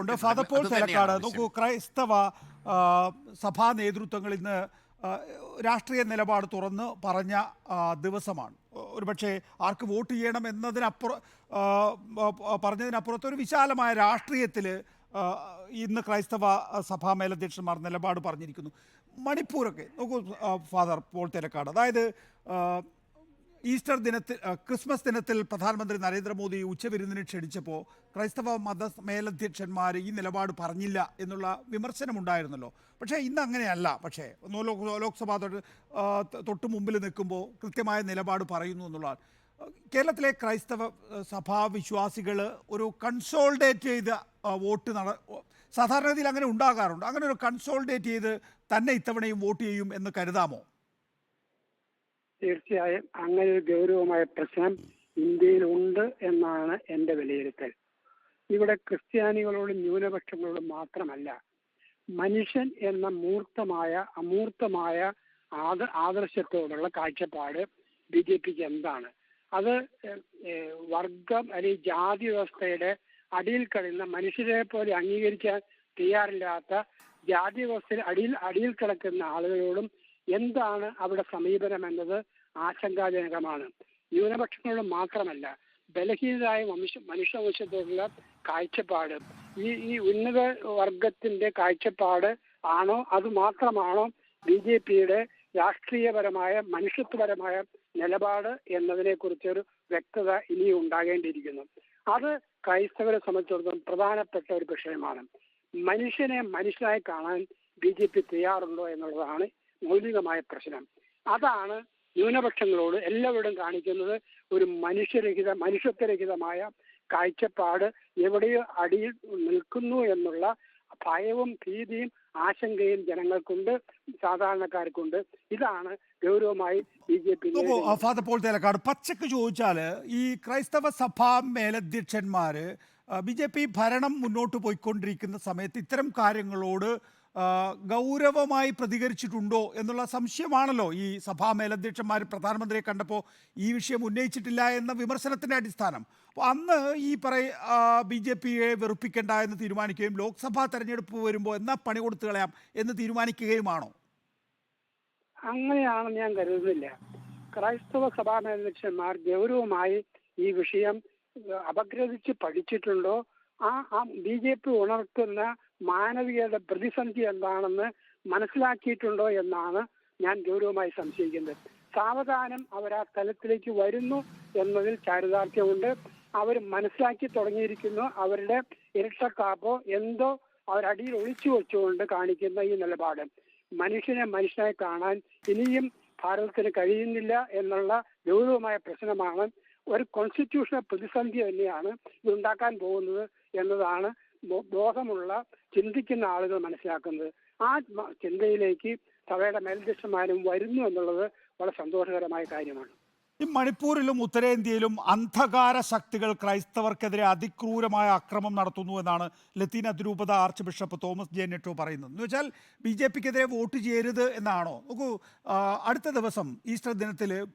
ഉണ്ട്. ഫാദർ പോൾ തെലക്കാട്. നോക്കൂ ക്രൈസ്തവ സഭാ നേതൃത്വങ്ങൾ ഇന്ന് രാഷ്ട്രീയ നിലപാട് തുറന്ന് പറഞ്ഞ ദിവസമാണ്. ഒരുപക്ഷെ ആർക്ക് വോട്ട് ചെയ്യണം എന്നതിനപ്പുറം പറഞ്ഞതിനപ്പുറത്ത് ഒരു വിശാലമായ രാഷ്ട്രീയത്തിൽ ഇന്ന് ക്രൈസ്തവ സഭാ മേലധ്യക്ഷന്മാർ നിലപാട് പറഞ്ഞിരിക്കുന്നു. മണിപ്പൂരൊക്കെ നോക്കൂ ഫാദർ പോൾ തിരക്കാട് അതായത് ഈസ്റ്റർ ദിനത്തിൽ ക്രിസ്മസ് ദിനത്തിൽ പ്രധാനമന്ത്രി നരേന്ദ്രമോദി ഉച്ചവിരുന്നിന് ക്ഷണിച്ചപ്പോൾ ക്രൈസ്തവ മത മേലധ്യക്ഷന്മാർ ഈ നിലപാട് പറഞ്ഞില്ല എന്നുള്ള വിമർശനമുണ്ടായിരുന്നല്ലോ. പക്ഷേ ഇന്ന് അങ്ങനെയല്ല പക്ഷേ ലോക്സഭ തൊട്ട് മുമ്പിൽ നിൽക്കുമ്പോൾ കൃത്യമായ നിലപാട് പറയുന്നു എന്നുള്ളതാണ്. കേരളത്തിലെ ക്രൈസ്തവ സഭാ വിശ്വാസികൾ ഒരു കൺസോൾഡേറ്റ് ചെയ്ത വോട്ട് നട സാധാരണഗതിയിൽ അങ്ങനെ ഉണ്ടാകാറുണ്ട്. അങ്ങനെ ഒരു കൺസോൾഡേറ്റ് ചെയ്ത് തന്നെ ഇത്തവണയും വോട്ട് ചെയ്യും എന്ന് കരുതാമോ? തീർച്ചയായും അങ്ങനെ ഒരു ഗൗരവമായ പ്രശ്നം ഇന്ത്യയിൽ ഉണ്ട് എന്നാണ് എന്റെ വിലയിരുത്തൽ. ഇവിടെ ക്രിസ്ത്യാനികളോടും ന്യൂനപക്ഷങ്ങളോടും മാത്രമല്ല മനുഷ്യൻ എന്ന മൂർത്തമായ അമൂർത്തമായ ആദ ആദർശത്തോടുള്ള കാഴ്ചപ്പാട് ബി ജെ പിക്ക് എന്താണ്? അത് വർഗം അല്ലെങ്കിൽ ജാതി വ്യവസ്ഥയുടെ അടിയിൽ കഴിയുന്ന മനുഷ്യരെ പോലെ അംഗീകരിക്കാൻ തയ്യാറില്ലാത്ത ജാതി വ്യവസ്ഥയിൽ അടിയിൽ അടിയിൽ കിടക്കുന്ന ആളുകളോടും എന്താണ് അവിടെ സമീപനം എന്നത് ആശങ്കാജനകമാണ്. ന്യൂനപക്ഷങ്ങളുടെ മാത്രമല്ല ബലഹീനരായ മനുഷ്യ മനുഷ്യവംശത്തോടുള്ള കാഴ്ചപ്പാട് ഈ ഈ ഉന്നത വർഗത്തിന്റെ കാഴ്ചപ്പാട് ആണോ അത് മാത്രമാണോ ബി ജെ പിയുടെ രാഷ്ട്രീയപരമായ മനുഷ്യത്വപരമായ നിലപാട് എന്നതിനെ കുറിച്ചൊരു വ്യക്തത ഇനിയും ഉണ്ടാകേണ്ടിയിരിക്കുന്നു. അത് ക്രൈസ്തവരെ സംബന്ധിച്ചിടത്തോളം പ്രധാനപ്പെട്ട ഒരു വിഷയമാണ്. മനുഷ്യനെ മനുഷ്യനായി കാണാൻ ബി ജെ പി തയ്യാറുണ്ടോ എന്നുള്ളതാണ് മൗലികമായ പ്രശ്നം. അതാണ് ന്യൂനപക്ഷങ്ങളോട് എല്ലാവരോടും കാണിക്കുന്നത് ഒരു മനുഷ്യരഹിത മനുഷ്യത്വരഹിതമായ കാഴ്ചപ്പാട് എവിടെയോ അടിയിൽ നിൽക്കുന്നു എന്നുള്ള ഭയവും ഭീതിയും ആശങ്കയും ജനങ്ങൾക്കുണ്ട് സാധാരണക്കാർക്കുണ്ട്. ഇതാണ് ഗൗരവമായി B J P father Paul Thelakkat പച്ചക്ക് ചോദിച്ചാൽ ഈ ക്രൈസ്തവ സഭാ മേലധ്യക്ഷന്മാര് ബി ജെ പി ഭരണം മുന്നോട്ട് പോയിക്കൊണ്ടിരിക്കുന്ന സമയത്ത് ഇത്തരം കാര്യങ്ങളോട് ഗൗരവമായി പ്രതികരിച്ചിട്ടുണ്ടോ എന്നുള്ള സംശയമാണല്ലോ ഈ സഭാ മേലധ്യക്ഷന്മാർ പ്രധാനമന്ത്രിയെ കണ്ടപ്പോൾ ഈ വിഷയം ഉന്നയിച്ചിട്ടില്ല എന്ന വിമർശനത്തിന്റെ അടിസ്ഥാനം. അപ്പോൾ അന്ന് ഈ പറയ ബി ജെ പിയെ വെറുപ്പിക്കേണ്ട എന്ന് തീരുമാനിക്കുകയും ലോക്സഭാ തെരഞ്ഞെടുപ്പ് വരുമ്പോൾ എന്നാ പണി കൊടുത്തു കളയാം എന്ന് തീരുമാനിക്കുകയുമാണോ? അങ്ങനെയാണെന്ന് ഞാൻ കരുതുന്നില്ല. ക്രൈസ്തവ സഭാ മേലധ്യക്ഷന്മാർ ഗൗരവമായി ഈ വിഷയം അപഗ്രഥിച്ച് പഠിച്ചിട്ടുണ്ടോ? ആ ബി ജെ പി ഉണർത്തുന്ന മാനവികതയുടെ പ്രതിസന്ധി എന്താണെന്ന് മനസ്സിലാക്കിയിട്ടുണ്ടോ എന്നാണ് ഞാൻ ഗൗരവമായി സംശയിക്കുന്നത്. സാവധാനം അവർ ആ തലത്തിലേക്ക് വരുന്നു എന്നതിൽ ചാരിതാർത്ഥ്യമുണ്ട്. അവർ മനസ്സിലാക്കി തുടങ്ങിയിരിക്കുന്നു അവരുടെ ഇരട്ടക്കാപ്പോ എന്തോ അവരടിയിൽ ഒളിച്ചു വെച്ചുകൊണ്ട് കാണിക്കുന്ന ഈ നിലപാട്. മനുഷ്യനെ മനുഷ്യനായി കാണാൻ ഇനിയും ഭാരതത്തിന് കഴിയുന്നില്ല എന്നുള്ള ഗൗരവമായ പ്രശ്നമാണ്. ഒരു കോൺസ്റ്റിറ്റ്യൂഷണൽ പ്രതിസന്ധി തന്നെയാണ് ഇതുണ്ടാക്കാൻ പോകുന്നത് എന്നതാണ് ബോധമുള്ള ചിന്തിക്കുന്ന ആളുകൾ മനസ്സിലാക്കുന്നത് ആ ചിന്തയിലേക്ക് സഭയുടെ മേൽധ്യക്ഷന്മാരും വരുന്നു എന്നുള്ളത് വളരെ സന്തോഷകരമായ കാര്യമാണ്. ഈ മണിപ്പൂരിലും ഉത്തരേന്ത്യയിലും അന്ധകാര ശക്തികൾ ക്രൈസ്തവർക്കെതിരെ അതിക്രൂരമായ അക്രമം നടത്തുന്നു എന്നാണ് ലത്തീൻ അതിരൂപത archbishop Thomas J Netto പറയുന്നത്. എന്ന് വെച്ചാൽ ബി ജെ പിക്കെതിരെ വോട്ട് ചെയ്യരുത് എന്നാണോ? നോക്കൂ അടുത്ത ദിവസം ഈസ്റ്റർ ദിനത്തിൽ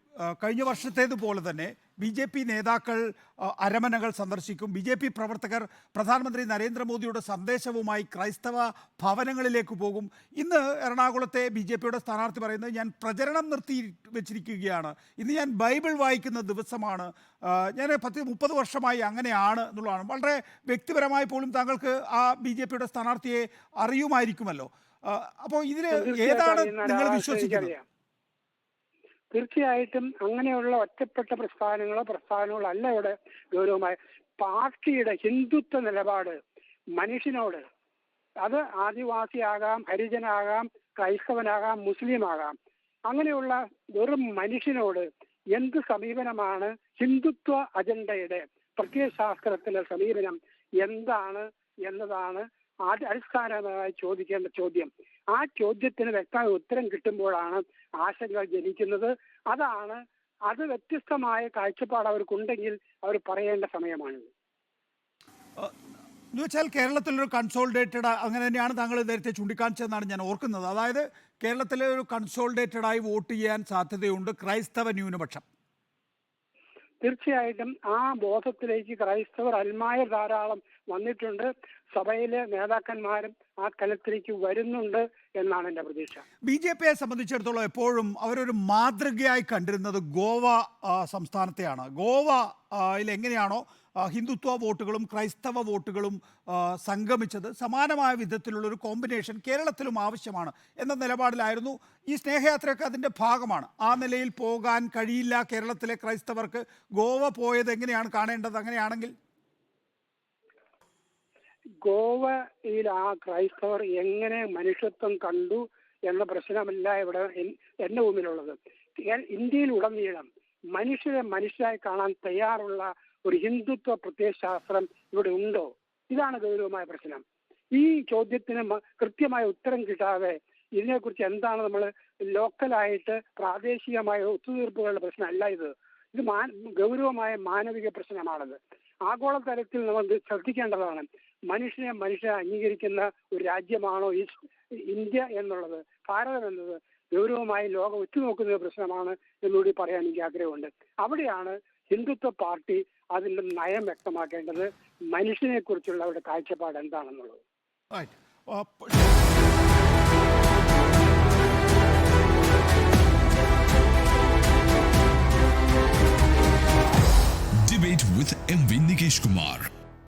കഴിഞ്ഞ വർഷത്തേതുപോലെ തന്നെ ബി ജെ പി നേതാക്കൾ അരമനകൾ സന്ദർശിക്കും. ബി ജെ പി പ്രവർത്തകർ പ്രധാനമന്ത്രി നരേന്ദ്രമോദിയുടെ സന്ദേശവുമായി ക്രൈസ്തവ ഭവനങ്ങളിലേക്ക് പോകും. ഇന്ന് എറണാകുളത്തെ ബി ജെ പിയുടെ സ്ഥാനാർത്ഥി പറയുന്നത് ഞാൻ പ്രചരണം നിർത്തി വെച്ചിരിക്കുകയാണ്. ഇന്ന് ഞാൻ ബൈബിൾ വായിക്കുന്ന ദിവസമാണ്. ഞാൻ പത്ത് മുപ്പത് വർഷമായി അങ്ങനെയാണ് എന്നുള്ളതാണ്. വളരെ വ്യക്തിപരമായി പോലും താങ്കൾക്ക് ആ ബി ജെ പിയുടെ സ്ഥാനാർത്ഥിയെ അറിയുമായിരിക്കുമല്ലോ. അപ്പോൾ ഇതിൽ ഏതാണ് നിങ്ങൾ വിശ്വസിക്കുന്നത്? തീർച്ചയായിട്ടും അങ്ങനെയുള്ള ഒറ്റപ്പെട്ട പ്രസ്ഥാനങ്ങളോ അല്ല ഇവിടെ ഗൗരവമായ. പാർട്ടിയുടെ ഹിന്ദുത്വ നിലപാട് മനുഷ്യനോട്. അത് ആദിവാസിയാകാം ഹരിജനാകാം ക്രൈസ്തവനാകാം മുസ്ലിം ആകാം അങ്ങനെയുള്ള വെറും മനുഷ്യനോട് എന്ത് സമീപനമാണ് ഹിന്ദുത്വ അജണ്ടയുടെ? പ്രത്യയശാസ്ത്രത്തിലെ സമീപനം എന്താണ് എന്നതാണ് അടിസ്ഥാനമായി ചോദിക്കേണ്ട ചോദ്യം. ആ ചോദ്യത്തിന് വ്യക്തമായ ഉത്തരം കിട്ടുമ്പോഴാണ് ആശങ്ക ജനിക്കുന്നത്. അതാണ് അത് വ്യത്യസ്തമായ കാഴ്ചപ്പാട് അവർക്കുണ്ടെങ്കിൽ അവർ പറയേണ്ട സമയമാണിത്. എന്ന് വെച്ചാൽ കേരളത്തിലൊരു കൺസോൾഡേറ്റഡ് അങ്ങനെ തന്നെയാണ് താങ്കൾ നേരത്തെ ചൂണ്ടിക്കാണിച്ചതെന്നാണ് ഞാൻ ഓർക്കുന്നത്. അതായത് കേരളത്തിലെ ഒരു കൺസോൾഡേറ്റഡായി വോട്ട് ചെയ്യാൻ സാധ്യതയുണ്ട് ക്രൈസ്തവ ന്യൂനപക്ഷം. തീർച്ചയായിട്ടും ആ ബോധത്തിലേക്ക് ക്രൈസ്തവർ അൽമായ ധാരാളം വന്നിട്ടുണ്ട്. സഭയിലെ നേതാക്കന്മാരും ആ കലത്തിലേക്ക് വരുന്നുണ്ട് എന്നാണ് എന്റെ പ്രതീക്ഷ. ബി ജെ പിയെ സംബന്ധിച്ചിടത്തോളം എപ്പോഴും അവരൊരു മാതൃകയായി കണ്ടിരുന്നത് ഗോവ സംസ്ഥാനത്തെയാണ്. ഗോവ എങ്ങനെയാണോ ഹിന്ദുത്വ വോട്ടുകളും ക്രൈസ്തവ വോട്ടുകളും സംഗമിച്ചത് സമാനമായ വിധത്തിലുള്ളൊരു കോമ്പിനേഷൻ കേരളത്തിലും ആവശ്യമാണ് എന്ന നിലപാടിലായിരുന്നു ഈ സ്നേഹയാത്രയൊക്കെ അതിന്റെ ഭാഗമാണ്. ആ നിലയിൽ പോകാൻ കഴിയില്ല കേരളത്തിലെ ക്രൈസ്തവർക്ക്. ഗോവ പോയത് എങ്ങനെയാണ് കാണേണ്ടത് അങ്ങനെയാണെങ്കിൽ? ഗോവയിൽ ആ ക്രൈസ്തവർ എങ്ങനെ മനുഷ്യത്വം കണ്ടു എന്ന പ്രശ്നമല്ല ഇവിടെ എന്റെ മുമ്പിലുള്ളത്. ഇന്ത്യയിൽ ഉടനീളം മനുഷ്യരെ മനുഷ്യരായി കാണാൻ തയ്യാറുള്ള ഒരു ഹിന്ദുത്വ പ്രത്യയശാസ്ത്രം ഇവിടെ ഉണ്ടോ? ഇതാണ് ഗൗരവമായ പ്രശ്നം. ഈ ചോദ്യത്തിന് കൃത്യമായ ഉത്തരം കിട്ടാതെ ഇതിനെക്കുറിച്ച് എന്താണ് നമ്മൾ ലോക്കലായിട്ട് പ്രാദേശികമായ ഒത്തുതീർപ്പുകളുടെ പ്രശ്നമല്ല ഇത്. ഇത് മാ ഗൗരവമായ മാനവിക പ്രശ്നമാണത്. ആഗോളതലത്തിൽ നമ്മൾ ശ്രദ്ധിക്കേണ്ടതാണ്. മനുഷ്യനെ മനുഷ്യനെ അംഗീകരിക്കുന്ന ഒരു രാജ്യമാണോ ഈ ഇന്ത്യ എന്നുള്ളത് ഭാരതം എന്നത് ഗൗരവമായി ലോകം ഉറ്റുനോക്കുന്ന പ്രശ്നമാണ് എന്നുകൂടി പറയാൻ എനിക്ക് ആഗ്രഹമുണ്ട്. അവിടെയാണ് ഹിന്ദുത്വ പാർട്ടി അതിന്റെ നയം വ്യക്തമാക്കേണ്ടത് മനുഷ്യനെ കുറിച്ചുള്ള അവരുടെ കാഴ്ചപ്പാട് എന്താണെന്നുള്ളത് debate with M Debate with MV Nikesh Kumar.